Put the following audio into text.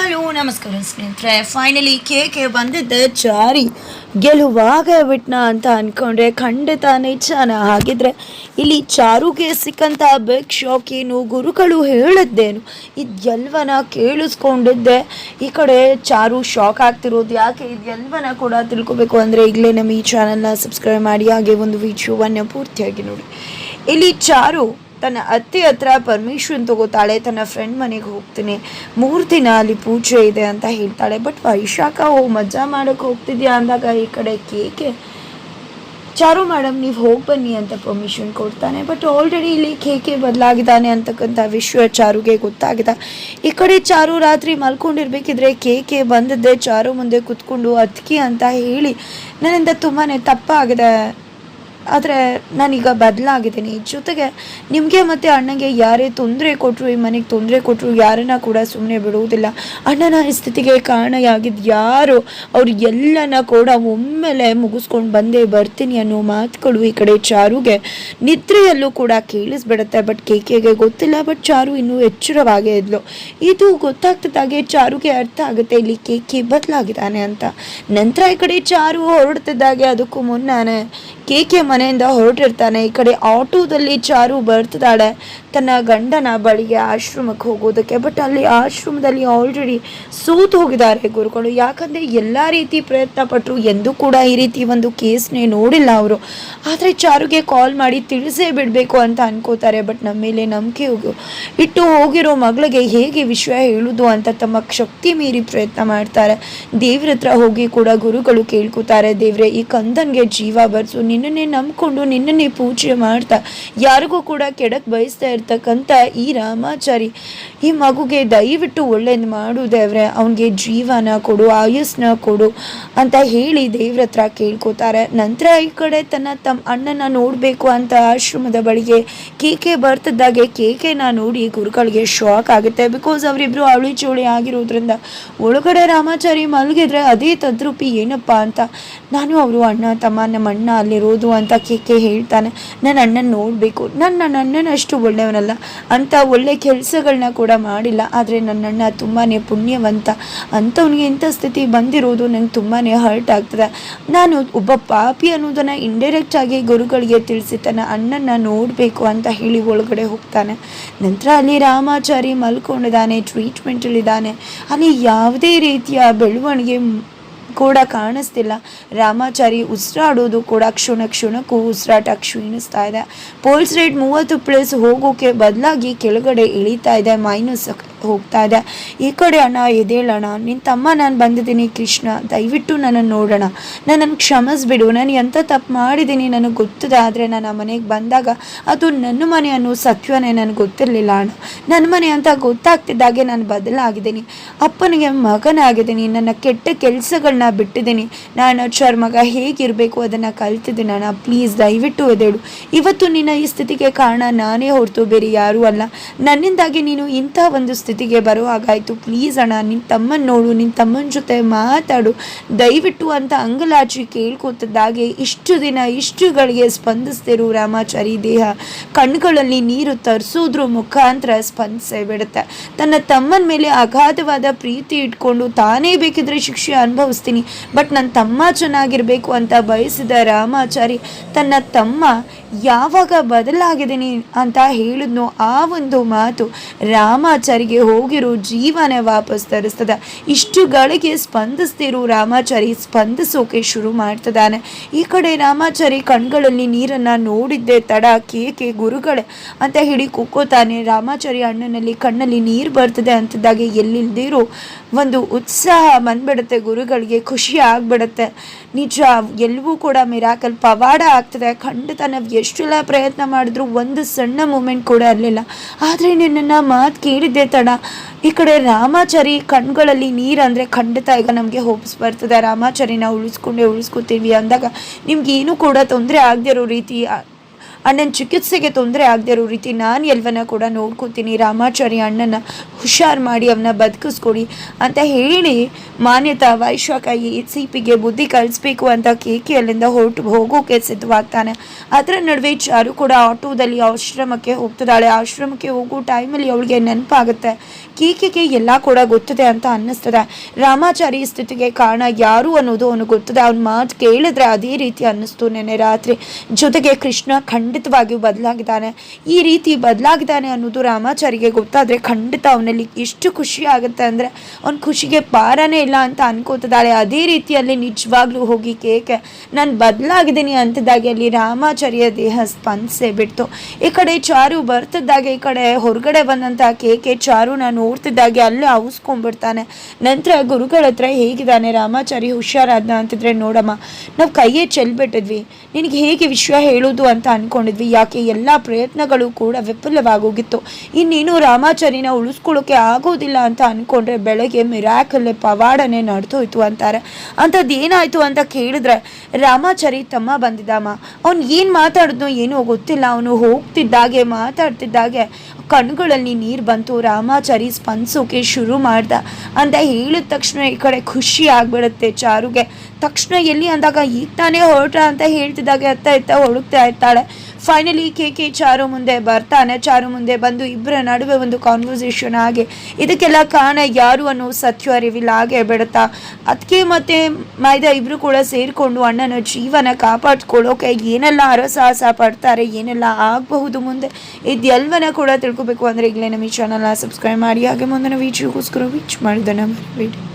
Hello ನಮಸ್ಕಾರ ಸ್ನೇಹಿತರೆ. Finally K K ಬಂದಿದ್ದ ಜಾರಿ. ಗೆಲುವಾಗ ಬಿಟ್ನ ಅಂತ ಅನ್ಕೊಂಡ್ರೆ ಖಂಡಿತ ನಿಜಾನ ಹಾಗಿದ್ರೆ ಇಲ್ಲಿ ಚಾರುಗೆ ಸಿಕ್ಕಂಥ ಬಿಗ್ ಶಾಕ್ ಏನು ಗುರುಗಳು ಹೇಳಿದ್ದೇನು? ಇದೆಲ್ವನ ಕೇಳಿಸ್ಕೊಂಡಿದ್ದೆ. ಈ ಕಡೆ ಚಾರು ಶಾಕ್ ಆಗ್ತಿರೋದು ಯಾಕೆ ಇದೆಲ್ವನ ಕೂಡ ತಿಳ್ಕೊಬೇಕು ಅಂದರೆ ಈಗಲೇ ನಮ್ಮ ಈ ಚಾನಲ್ನ ಸಬ್ಸ್ಕ್ರೈಬ್ ಮಾಡಿ, ಹಾಗೆ ಒಂದು ವಿಡಿಯೋವನ್ನು ಪೂರ್ತಿಯಾಗಿ ನೋಡಿ. ಇಲ್ಲಿ ಚಾರು ತನ್ನ ಅತ್ತೆ ಹತ್ರ ಪರ್ಮಿಷನ್ ತಗೋತಾಳೆ, ತನ್ನ ಫ್ರೆಂಡ್ ಮನೆಗೆ ಹೋಗ್ತೀನಿ ಮೂರು ದಿನ ಅಲ್ಲಿ ಪೂಜೆ ಇದೆ ಅಂತ ಹೇಳ್ತಾಳೆ. ಬಟ್ ವೈಶಾಖ, ಓ ಮಜಾ ಮಾಡೋಕೆ ಹೋಗ್ತಿದ್ಯಾ ಅಂದಾಗ ಈ ಕಡೆ ಕೇಕೆ, ಚಾರು ಮೇಡಮ್ ನೀವು ಹೋಗಿ ಬನ್ನಿ ಅಂತ ಪರ್ಮಿಷನ್ ಕೊಡ್ತಾನೆ. ಬಟ್ ಆಲ್ರೆಡಿ ಇಲ್ಲಿ ಕೇಕೆ ಬದಲಾಗಿದ್ದಾನೆ ಅಂತಕ್ಕಂಥ ವಿಶ್ವ ಚಾರುಗೆ ಗೊತ್ತಾಗಿದೆ. ಈ ಕಡೆ ಚಾರು ರಾತ್ರಿ ಮಲ್ಕೊಂಡಿರ್ಬೇಕಿದ್ರೆ ಕೇಕೆ ಬಂದಿದ್ದೆ ಚಾರು ಮುಂದೆ ಕುತ್ಕೊಂಡು ಅದಕ್ಕೆ ಅಂತ ಹೇಳಿ, ನನ್ನಿಂದ ತುಂಬಾ ತಪ್ಪಾಗಿದೆ. ಆದರೆ ನಾನೀಗ ಬದಲಾಗಿದ್ದೀನಿ. ಜೊತೆಗೆ ನಿಮಗೆ ಮತ್ತು ಅಣ್ಣಗೆ ಯಾರೇ ತೊಂದರೆ ಕೊಟ್ಟರು ಈ ಮನೆಗೆ ತೊಂದರೆ ಕೊಟ್ಟರು ಯಾರನ್ನ ಕೂಡ ಸುಮ್ಮನೆ ಬಿಡುವುದಿಲ್ಲ. ಅಣ್ಣನ ಸ್ಥಿತಿಗೆ ಕಾರಣಯಾಗಿದ್ದು ಯಾರು ಅವ್ರು ಎಲ್ಲನ ಕೂಡ ಒಮ್ಮೆಲೆ ಮುಗಿಸ್ಕೊಂಡು ಬಂದೇ ಬರ್ತೀನಿ ಅನ್ನೋ ಮಾತುಗಳು ಈ ಕಡೆ ಚಾರುಗೆ ನಿದ್ರೆಯಲ್ಲೂ ಕೂಡ ಕೇಳಿಸ್ಬಿಡುತ್ತೆ. ಬಟ್ ಕೇಕೆಗೆ ಗೊತ್ತಿಲ್ಲ, ಬಟ್ ಚಾರು ಇನ್ನೂ ಎಚ್ಚರವಾಗೇ ಇದ್ಲು. ಇದು ಗೊತ್ತಾಗ್ತದಾಗೆ ಚಾರುಗೆ ಅರ್ಥ ಆಗುತ್ತೆ, ಇಲ್ಲಿ ಕೇಕೆ ಬದಲಾಗಿದ್ದಾನೆ ಅಂತ. ನಂತರ ಈ ಕಡೆ ಚಾರು ಹೊರಡ್ತಿದ್ದಾಗೆ ಅದಕ್ಕೂ ಮುನ್ನಾನೆ ಕೇಕೆ ಮನೆಯಿಂದ ಹೊರಟಿರ್ತಾನೆ. ಈ ಕಡೆ ಆಟೋದಲ್ಲಿ ಚಾರು ಬರ್ತಿದ್ದಾಳೆ. ತನ್ನ ಗಂಡನ ಬಳಿಗೆ ಆಶ್ರಮಕ್ಕೆ ಹೋಗೋದಕ್ಕೆ. ಬಟ್ ಅಲ್ಲಿ ಆಶ್ರಮದಲ್ಲಿ ಆಲ್ರೆಡಿ ಸೋತು ಹೋಗಿದ್ದಾರೆ ಗುರುಗಳು. ಯಾಕಂದರೆ ಎಲ್ಲ ರೀತಿ ಪ್ರಯತ್ನ ಪಟ್ಟರು ಎಂದೂ ಕೂಡ ಈ ರೀತಿ ಒಂದು ಕೇಸ್ನೇ ನೋಡಿಲ್ಲ ಅವರು. ಆದರೆ ಚಾರುಗೆ ಕಾಲ್ ಮಾಡಿ ತಿಳಿಸೇ ಬಿಡಬೇಕು ಅಂತ ಅನ್ಕೋತಾರೆ. ಬಟ್ ನಮ್ಮ ಮೇಲೆ ನಂಬಿಕೆ ಇಟ್ಟು ಹೋಗಿರೋ ಮಗಳಿಗೆ ಹೇಗೆ ವಿಷಯ ಹೇಳುವುದು ಅಂತ ತಮ್ಮ ಶಕ್ತಿ ಮೀರಿ ಪ್ರಯತ್ನ ಮಾಡ್ತಾರೆ. ದೇವ್ರ ಹತ್ರ ಹೋಗಿ ಕೂಡ ಗುರುಗಳು ಕೇಳ್ಕೊತಾರೆ. ದೇವ್ರೆ, ಈ ಕಂದನ್ಗೆ ಜೀವ ಬರ್ಸು. ನಿನ್ನನ್ನೇ ನಂಬಿಕೊಂಡು ನಿನ್ನನ್ನೇ ಪೂಜೆ ಮಾಡ್ತಾ ಯಾರಿಗೂ ಕೂಡ ಕೆಡಕ್ಕೆ ಬಯಸ್ತಾ ಇರ್ತಕ್ಕಂಥ ಈ ರಾಮಾಚಾರಿ. ಈ ಮಗುಗೆ ದಯವಿಟ್ಟು ಒಳ್ಳೇದು ಮಾಡು ದೇವ್ರೆ, ಅವನಿಗೆ ಜೀವನ ಕೊಡು, ಆಯುಸ್ನ ಕೊಡು ಅಂತ ಹೇಳಿ ದೇವ್ರ ಹತ್ರ ಕೇಳ್ಕೊತಾರೆ. ನಂತರ ಈ ಕಡೆ ತನ್ನ ತಮ್ಮ ಅಣ್ಣನ ನೋಡಬೇಕು ಅಂತ ಆಶ್ರಮದ ಬಳಿಗೆ ಕೇಕೆ ಬರ್ತಿದ್ದಾಗೆ ಕೇಕೆನ ನೋಡಿ ಗುರುಗಳಿಗೆ ಶಾಕ್ ಆಗುತ್ತೆ. ಬಿಕಾಸ್ ಅವರಿಬ್ರು ಅವಳಿ ಚೋಳಿ ಆಗಿರೋದ್ರಿಂದ ಒಳಗಡೆ ರಾಮಾಚಾರಿ ಮಲಗಿದ್ರೆ ಅದೇ ತದ್ರೂಪಿ ಏನಪ್ಪ ಅಂತ ನಾನು ಅವರು ಅಣ್ಣ, ತಮ್ಮ ನಮ್ಮ ಅಣ್ಣ ಅಲ್ಲಿರೋದು ಅಂತ ಕೇಕೆ ಹೇಳ್ತಾನೆ. ನನ್ನ ಅಣ್ಣನ ನೋಡಬೇಕು. ನನ್ನ ನನ್ನ ಅಣ್ಣನ ಅಷ್ಟು ಒಳ್ಳೆಯವನಲ್ಲ. ಅಂತ ಒಳ್ಳೆ ಕೆಲಸಗಳನ್ನ ಕೂಡ ಮಾಡಿಲ್ಲ. ಆದರೆ ನನ್ನ ಅಣ್ಣ ತುಂಬಾ ಪುಣ್ಯವಂತ. ಅಂಥವ್ನಿಗೆ ಇಂಥ ಸ್ಥಿತಿ ಬಂದಿರೋದು ನಂಗೆ ತುಂಬಾ ಹರ್ಟ್ ಆಗ್ತದೆ. ನಾನು ಒಬ್ಬ ಪಾಪಿ ಅನ್ನೋದನ್ನು ಇಂಡೈರೆಕ್ಟ್ ಆಗಿ ಗುರುಗಳಿಗೆ ತಿಳಿಸಿ ತನ್ನ ಅಣ್ಣನ ನೋಡಬೇಕು ಅಂತ ಹೇಳಿ ಒಳಗಡೆ ಹೋಗ್ತಾನೆ. ನಂತರ ಅಲ್ಲಿ ರಾಮಾಚಾರಿ ಮಲ್ಕೊಂಡಿದ್ದಾನೆ ಟ್ರೀಟ್ಮೆಂಟಲ್ಲಿದ್ದಾನೆ ಅಲ್ಲಿ ಯಾವುದೇ ರೀತಿಯ ಬೆಳವಣಿಗೆ ಕೂಡ ಕಾಣಿಸ್ತಿಲ್ಲ. ರಾಮಾಚಾರಿ ಉಸಿರಾಡೋದು ಕೂಡ ಕ್ಷಣ ಕ್ಷಣಕ್ಕೂ ಉಸಿರಾಟ ಕ್ಷೀಣಿಸ್ತಾ ಇದೆ. ಪೋಲ್ಸ್ ರೇಟ್ ಮೂವತ್ತು ಪ್ಲಸ್ ಹೋಗೋಕೆ ಬದಲಾಗಿ ಕೆಳಗಡೆ ಇಳಿತಾ ಇದೆ. ಮೈನಸ್ ಹೋಗ್ತಾ ಇದೆ ಈ ಕಡೆ ಅಣ್ಣ ಎದೇಳಣ್ಣ ನಿನ್ನ ತಮ್ಮ ನಾನು ಬಂದಿದ್ದೀನಿ ಕೃಷ್ಣ, ದಯವಿಟ್ಟು ನನ್ನನ್ನು ನೋಡೋಣ. ನನ್ನನ್ನು ಕ್ಷಮಿಸ್ಬಿಡು, ನಾನು ಎಂಥ ತಪ್ಪು ಮಾಡಿದ್ದೀನಿ ನನಗೆ ಗೊತ್ತಿದೆ, ಆದರೆ ನಾನು ಆ ಮನೆಗೆ ಬಂದಾಗ ಅದು ನನ್ನ ಮನೆ ಅನ್ನೋ ಸತ್ಯವೇ ನನಗೆ ಗೊತ್ತಿರಲಿಲ್ಲ ಅಣ್ಣ. ನನ್ನ ಮನೆ ಅಂತ ಗೊತ್ತಾಗ್ತಿದ್ದಾಗೆ ನಾನು ಬದಲಾಗಿದ್ದೀನಿ. ಅಪ್ಪನಿಗೆ ಮಗನಾಗಿದ್ದೀನಿ ನನ್ನ ಕೆಟ್ಟ ಕೆಲಸಗಳನ್ನ ಬಿಟ್ಟಿದ್ದೀನಿ. ನಾನು ಚರ್ ಮಗ ಹೇಗಿರಬೇಕು ಅದನ್ನು ಕಲ್ತಿದ್ದೀನಿ ಅಣ್ಣ. ಪ್ಲೀಸ್ ದಯವಿಟ್ಟು ಎದೇಳು ಇವತ್ತು ನಿನ್ನ ಈ ಸ್ಥಿತಿಗೆ ಕಾರಣ ನಾನೇ ಹೊರತು ಬೇರೆ ಯಾರೂ ಅಲ್ಲ. ನನ್ನಿಂದಾಗಿ ನೀನು ಇಂಥ ಒಂದು ಸ್ಥಿತಿಗೆ ಬರೋ ಹಾಗಾಯಿತು ಪ್ಲೀಸ್ ಅಣ್ಣ ನಿನ್ನ ತಮ್ಮನ ನೋಡು ನಿನ್ನ ತಮ್ಮನ ಜೊತೆ ಮಾತಾಡು. ದಯವಿಟ್ಟು ಅಂತ ಅಂಗಲಾಚಿ ಕೇಳ್ಕೊತಿದ್ದಾಗೆ ಇಷ್ಟು ದಿನ ಇಷ್ಟುಗಳಿಗೆ ಸ್ಪಂದಿಸ್ತಿರು ರಾಮಾಚಾರಿ ದೇಹ. ಕಣ್ಗಳಲ್ಲಿ ನೀರು ತರಿಸೋದ್ರ ಮುಖಾಂತರ ಸ್ಪಂದಿಸೇ ಬಿಡುತ್ತೆ. ತನ್ನ ತಮ್ಮನ ಮೇಲೆ ಅಗಾಧವಾದ ಪ್ರೀತಿ ಇಟ್ಕೊಂಡು ತಾನೇ ಬೇಕಿದ್ರೆ ಶಿಕ್ಷೆ ಅನುಭವಿಸ್ತೀನಿ. ಬಟ್ ನನ್ನ ತಮ್ಮ ಚೆನ್ನಾಗಿರಬೇಕು ಅಂತ ಬಯಸಿದ ರಾಮಾಚಾರಿ ತನ್ನ ತಮ್ಮ ಯಾವಾಗ ಬದಲಾಗಿದ್ದೀನಿ ಅಂತ ಹೇಳಿದ್ನೋ ಆ ಒಂದು ಮಾತು ರಾಮಾಚಾರಿಗೆ ಹೋಗಿರೋ, ಜೀವನ ವಾಪಸ್ ತರಿಸ್ತದ. ಇಷ್ಟುಗಳಿಗೆ ಸ್ಪಂದಿಸ್ತಿರೋ ರಾಮಾಚಾರಿ ಸ್ಪಂದಿಸೋಕೆ ಶುರು ಮಾಡ್ತಿದ್ದಾನೆ ಈ ಕಡೆ ರಾಮಾಚಾರಿ ಕಣ್ಗಳಲ್ಲಿ ನೀರನ್ನ ನೋಡಿದ್ದೆ, ತಡ ಕೇಕೆ ಗುರುಗಳೇ ಅಂತ ಹೇಳಿ ಕುಕ್ಕೋತಾನೆ. ರಾಮಾಚಾರಿ ಅಣ್ಣನಲ್ಲಿ ಕಣ್ಣಲ್ಲಿ ನೀರು ಬರ್ತದೆ ಅಂತಿದ್ದಾಗೆ ಎಲ್ಲಿಲ್ದಿರೋ ಒಂದು ಉತ್ಸಾಹ ಬಂದ್ಬಿಡುತ್ತೆ, ಗುರುಗಳಿಗೆ ಖುಷಿ ಆಗ್ಬಿಡುತ್ತೆ. ನಿಜ ಎಲ್ಲವೂ ಕೂಡ ಮಿರಾಕಲ್ ಪವಾಡ ಆಗ್ತದೆ. ಖಂಡಿತ ನಾವು ಎಷ್ಟೆಲ್ಲ ಪ್ರಯತ್ನ ಮಾಡಿದ್ರು, ಒಂದು ಸಣ್ಣ ಮೂಮೆಂಟ್ ಕೂಡ ಇರಲಿಲ್ಲ. ಆದರೆ ನಿನ್ನನ್ನು ಮಾತು ಕೇಳಿದ್ದೆ ತಡ. ಈ ಕಡೆ ರಾಮಾಚಾರಿ ಕಣ್ಗಳಲ್ಲಿ ನೀರು ಅಂದರೆ ಖಂಡಿತ ಈಗ ನಮಗೆ ಹೋಪ್ಸ್ ಬರ್ತದೆ. ರಾಮಾಚಾರಿನ ಉಳಿಸ್ಕೊಂಡೆ, ಉಳಿಸ್ಕೊತೀವಿ ಅಂದಾಗ ನಿಮ್ಗೆ ಏನೂ ಕೂಡ ತೊಂದರೆ ಆಗದಿರೋ ರೀತಿ ಅಣ್ಣನ ಚಿಕಿತ್ಸೆಗೆ ತೊಂದರೆ ಆಗದೆ ಇರೋ ರೀತಿ ನಾನು ಎಲ್ವನ ಕೂಡ ನೋಡ್ಕೊತೀನಿ. ರಾಮಾಚಾರಿ ಅಣ್ಣನ ಹುಷಾರು ಮಾಡಿ ಅವನ್ನ ಬದುಕಿಸ್ಕೊಡಿ ಅಂತ ಹೇಳಿ ಮಾನ್ಯತಾ ವೈಶಾಖಿ ಸಿ ಪಿಗೆ ಬುದ್ಧಿ ಕಲಿಸ್ಬೇಕು ಅಂತ ಕೇಕೆ ಅಲ್ಲಿಂದ ಹೊರಟು ಹೋಗೋಕೆ ಸಿದ್ಧವಾಗ್ತಾನೆ. ಅದರ ನಡುವೆ ಚಾರು ಕೂಡ ಆಟೋದಲ್ಲಿ ಆಶ್ರಮಕ್ಕೆ ಹೋಗ್ತಿದ್ದಾಳೆ. ಆಶ್ರಮಕ್ಕೆ ಹೋಗೋ ಟೈಮಲ್ಲಿ ಅವಳಿಗೆ ನೆನಪಾಗುತ್ತೆ. ಕೇಕೆಗೆ ಎಲ್ಲ ಕೂಡ ಗೊತ್ತಿದೆ ಅಂತ ಅನ್ನಿಸ್ತದೆ. ರಾಮಾಚಾರಿ ಸ್ಥಿತಿಗೆ ಕಾರಣ ಯಾರು ಅನ್ನೋದು ಅವನು ಗೊತ್ತದೆ. ಅವ್ನ ಮಾತು ಕೇಳಿದ್ರೆ ಅದೇ ರೀತಿ ಅನ್ನಿಸ್ತು ನೆನ್ನೆ ರಾತ್ರಿ. ಜೊತೆಗೆ ಕೃಷ್ಣ ಖಂಡಿತವಾಗಿಯೂ ಬದಲಾಗಿದ್ದಾನೆ. ಈ ರೀತಿ ಬದಲಾಗಿದ್ದಾನೆ ಅನ್ನೋದು ರಾಮಾಚಾರಿಗೆ ಗೊತ್ತಾದರೆ ಖಂಡಿತ ಅವನಲ್ಲಿ ಎಷ್ಟು ಖುಷಿ ಆಗುತ್ತೆ ಅಂದರೆ ಅವ್ನ ಖುಷಿಗೆ ಪಾರನೇ ಇಲ್ಲ ಅಂತ ಅನ್ಕೋತಿದ್ದಾಳೆ. ಅದೇ ರೀತಿಯಲ್ಲಿ ನಿಜವಾಗ್ಲೂ ಹೋಗಿ ಕೇಕೆ, ನಾನು ಬದಲಾಗಿದ್ದೀನಿ ಅಂತದಾಗಿ ಅಲ್ಲಿ ರಾಮಾಚಾರ್ಯ ದೇಹ ಸ್ಪಂದಿಸೆ ಬಿಡ್ತು. ಈ ಕಡೆ ಚಾರು ಬರ್ತಿದ್ದಾಗೆ, ಈ ಕಡೆ ಹೊರಗಡೆ ಬಂದಂಥ ಕೇಕೆ ಚಾರುನ ನೋಡ್ತಿದ್ದಾಗೆ ಅಲ್ಲೇ ಅವಸ್ಕೊಂಡ್ಬಿಡ್ತಾನೆ. ನಂತರ ಗುರುಗಳ ಹತ್ರ ಹೇಗಿದ್ದಾನೆ? ರಾಮಾಚಾರಿ ಹುಷಾರಾದ ಅಂತಿದ್ರೆ, ನೋಡಮ್ಮ, ನಾವು ಕೈಯೇ ಚೆಲ್ಬಿಟ್ಟಿದ್ವಿ. ನಿನಗೆ ಹೇಗೆ ವಿಷಯ ಹೇಳೋದು ಅಂತ ಅನ್ಕೊಂಡಿದ್ವಿ ಯಾಕೆ ಎಲ್ಲ ಪ್ರಯತ್ನಗಳು ಕೂಡ ವಿಫಲವಾಗೋಗಿತ್ತು. ಇನ್ನೇನು ರಾಮಾಚಾರಿನ ಉಳಿಸ್ಕೊಳ್ಳೋಕೆ ಆಗೋದಿಲ್ಲ ಅಂತ ಅಂದ್ಕೊಂಡ್ರೆ ಬೆಳಗ್ಗೆ ಮಿರಾಕಲ್ಲೇ ಪವಾಡನೆ ನಡೆದೋಯ್ತು ಅಂತಾರೆ. ಅಂಥದ್ದು ಏನಾಯ್ತು ಅಂತ ಕೇಳಿದ್ರೆ ರಾಮಾಚಾರಿ ತಮ್ಮ ಬಂದಿದ್ದಮ್ಮ ಅವ್ನು ಏನು ಮಾತಾಡಿದ್ನೋ ಏನೋ ಗೊತ್ತಿಲ್ಲ. ಅವನು ಹೋಗ್ತಿದ್ದಾಗೆ, ಮಾತಾಡ್ತಿದ್ದಾಗೆ ಕಣ್ಗಳಲ್ಲಿ ನೀರು ಬಂತು. ರಾಮಾಚಾರಿ ಸ್ಪಂದಿಸೋಕೆ ಶುರು ಮಾಡ್ದ. ಅಂತ ಹೇಳಿದ ತಕ್ಷಣ ಈ ಕಡೆ ಖುಷಿ ಆಗ್ಬಿಡುತ್ತೆ ಚಾರುಗೆ. ತಕ್ಷಣ ಎಲ್ಲಿ ಅಂದಾಗ ಈಗ ತಾನೇ ಹೊರಟ ಅಂತ ಹೇಳ್ತಿದ್ದಾಗೆ ಅತ್ತ ಇತ್ತ ಹುಡುಕ್ತಾ ಇರ್ತಾಳೆ. ಫೈನಲಿ ಕೆ ಕೆ ಚಾರು ಮುಂದೆ ಬರ್ತಾನೆ. ಚಾರು ಮುಂದೆ ಬಂದು ಇಬ್ಬರ ನಡುವೆ ಒಂದು ಕಾನ್ವರ್ಸೇಷನ್ ಆಗಿ. ಇದಕ್ಕೆಲ್ಲ ಕಾರಣ ಯಾರು ಅನ್ನೋ ಸತ್ಯ ಅರಿವಿಲ್ಲ. ಆಗೇ ಬಿಡುತ್ತಾ. ಅದಕ್ಕೆ ಮತ್ತೆ ಮೈದಾ ಇಬ್ರು ಕೂಡ ಸೇರಿಕೊಂಡು ಅಣ್ಣನ ಜೀವನ ಕಾಪಾಡ್ಕೊಳ್ಳೋಕೆ ಏನೆಲ್ಲ ಹರಸಾಹಸ ಪಡ್ತಾರೆ, ಏನೆಲ್ಲ ಆಗಬಹುದು ಮುಂದೆ ಇದೆಲ್ಲವನ್ನ ಕೂಡ ತಿಳ್ಕೊಬೇಕು. ಅಂದರೆ ಈಗಲೇ ನಮ್ಮ ಈ ಚಾನಲ್ನ ಸಬ್ಸ್ಕ್ರೈಬ್ ಮಾಡಿ. ಹಾಗೆ ಮುಂದಿನ ವೀಡಿಯೋಗೋಸ್ಕರ ವೀಚ್ ಮಾಡಿದ ನಮ್ಮ ವಿಡಿಯೋ